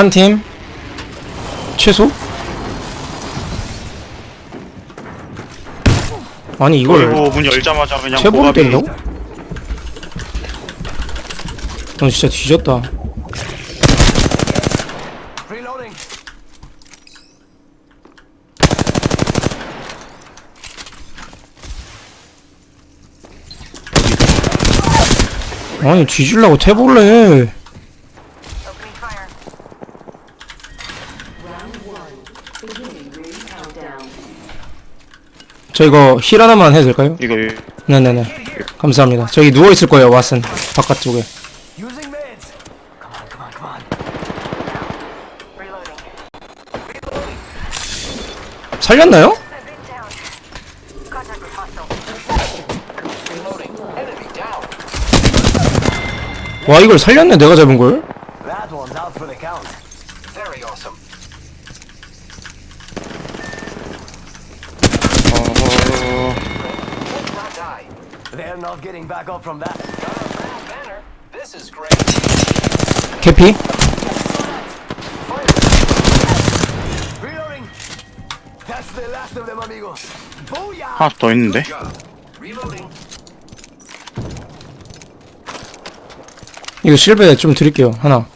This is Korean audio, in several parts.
한 팀 최소? 아니 이걸 그리고 문 열자마자 그냥 최보를 고갑이 때린다고? 넌 진짜 뒤졌다 Reloading. 아니 뒤질라고 태볼래 저 이거 힐 하나만 해도 될까요? 이거 네네네 감사합니다 저기 누워 있을 거예요 왓슨 바깥쪽에. 살렸나요? 와 이걸 살렸네 내가 잡은 걸? That one's out for the count. Very awesome. 어... Let's not die. They're not getting back up from that. Banner. This is great. 캐피? Reloading. That's the last of them, amigos. Booyah! 하나 더 있는데 Reloading. 이거 실베 좀 드릴게요 하나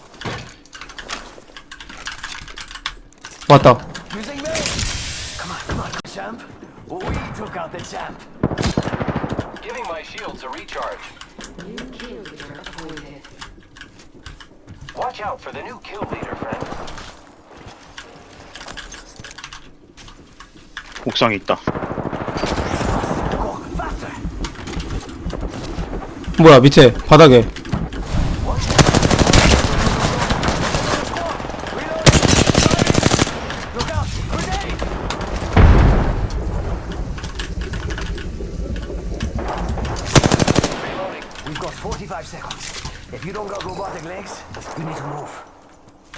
왔다 Using meds. Come on, come on, champ. We took out the champ. Giving my shields a recharge. Watch out for the new kill leader, friend. 옥상에 있다. 뭐야 밑에 바닥에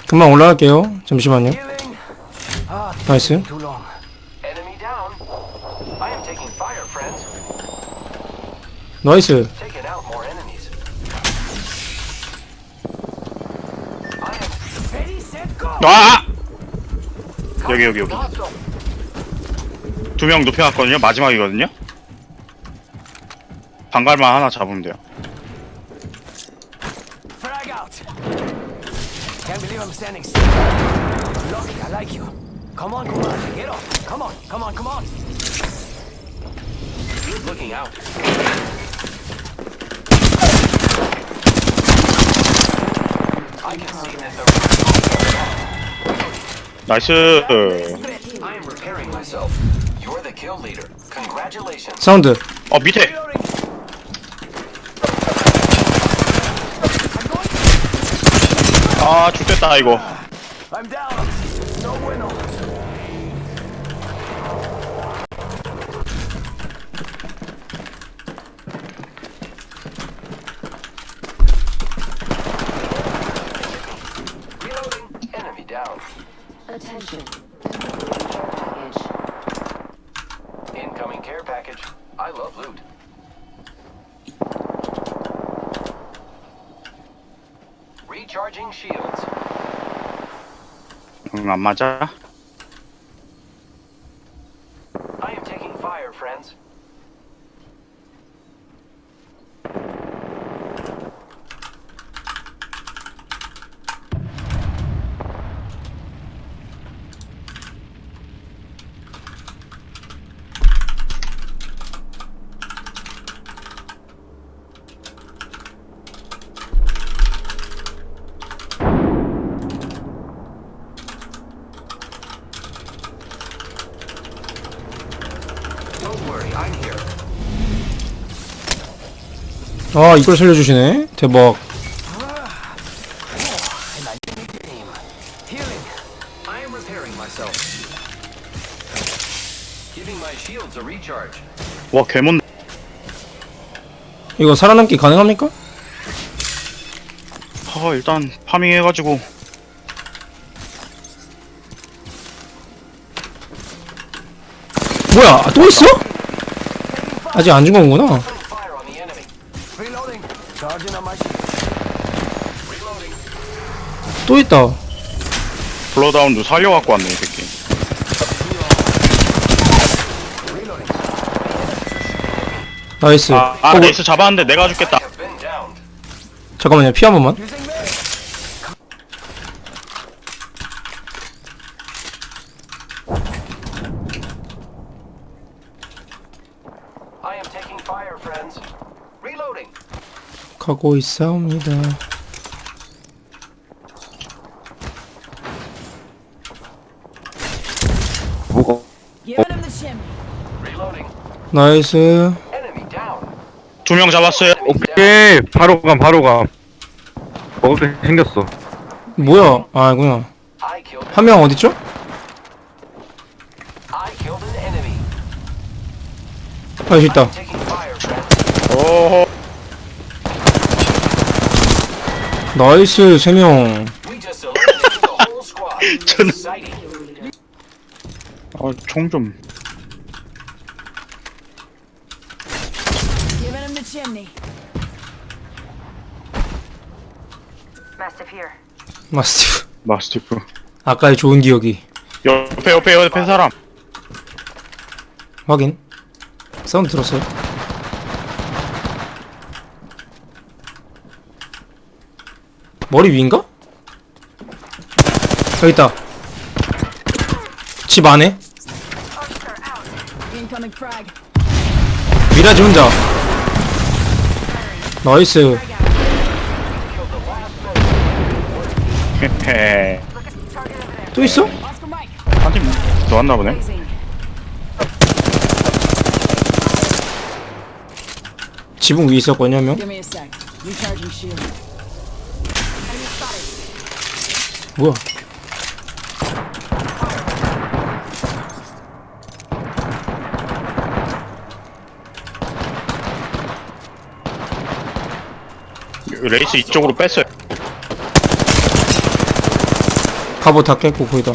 금방 올라갈게요 잠시만요. Ah, 나이스 too long. Enemy down. I am taking fire, friends. 나이스. 아! 여기 여기 여기. 두명 눕혀놨거든요 마지막이거든요 방갈만 하나 잡으면 돼요 Can't believe I'm standing still. Lucky, I like you. Come on, come on, get up. Come on, come on, come on. Looking out. I can see that 나이스 the. I am repairing myself. You're the kill leader. Congratulations. 사운드 어 밑에 아 죽 됐다 이거 I'm down. No bueno. Reloading. Enemy down. Attention. Care package. Incoming care package. I love loot. Recharging shields. 응, 안 맞아 아 이걸 살려주시네 대박. 와 괴몬 이거 살아남기 가능합니까? 아 일단 파밍 해가지고 뭐야 아, 또 있어? 아직 안 죽은 거구나 Putting fire on the enemy. Reloading. Charging on my shield. Reloading. 또 있다 블러다운도 살려갖고 왔네 이 새끼 나이스. 아, 아 어, 뭐- 레이스 잡았는데 내가 죽겠다. 잠깐만요. 피 한 번만. 가고 있사옵니다. 나이스. 두 명 잡았어요 오케이 바로 감 바로 감 먹을 게 생겼어 뭐야? 아, killed. 한명 enemy. 아, 여기 있다. 오호 나이스, 세 명. Squad. 전- Exciting. 아총좀 Giving him the chimney. Mastiff here. 마스티프. 마스티프 아까의 좋은 기억이. 옆에 옆에 옆에 사람 확인. 사운드 들었어요? 머리 위인가? 여기 있다. 집 안에? 미라지 혼자. 나이스. 또 있어? Mike. 한팀 더 왔나 보네. 지붕 위에 있었거든요, 명. 뭐야? 레이스 이쪽으로 뺐어요 갑옷 다 깼고, 거의 다.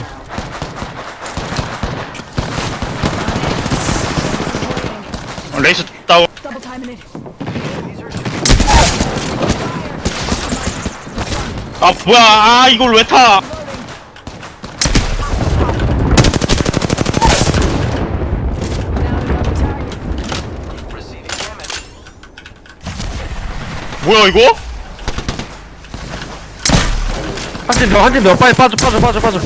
레이스 다운 Double timing it. 아 뭐야 아 이걸 왜타 Now we got the target. Receiving damage. 뭐야 이거 한팀더한팀더 빨리 빠져 빠져 빠져 빠져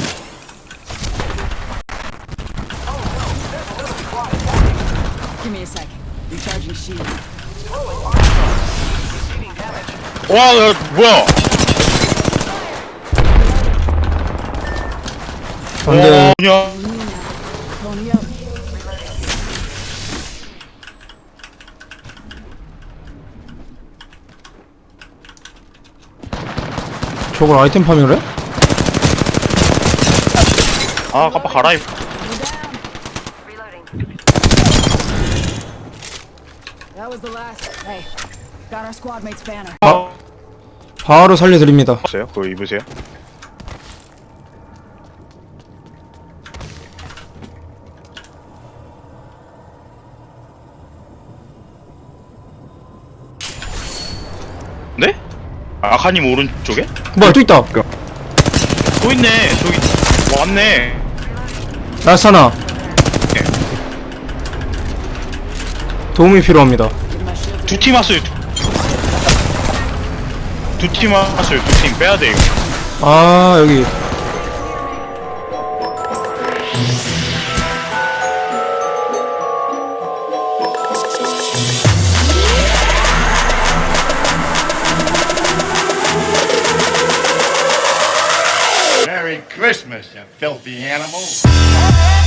Give me a sec. Recharging shield. 와 야, 뭐야 안 돼. Pony up. 저걸 아이템 파밍을 해? 아 깜빡 갈아입 Reloading. That was the last. Hey, got our squad mate's banner. 바, 바로 살려드립니다. 봤어요 그거 입으세요 네? 아카님 오른쪽에? 뭐야, 또 있다. 또 있네 저기 왔네 라스 하나. 도움이 필요합니다. 두 팀 왔어요 두 팀 왔어요 두 팀 빼야 돼 이거 아, 여기. Christmas, you filthy animal.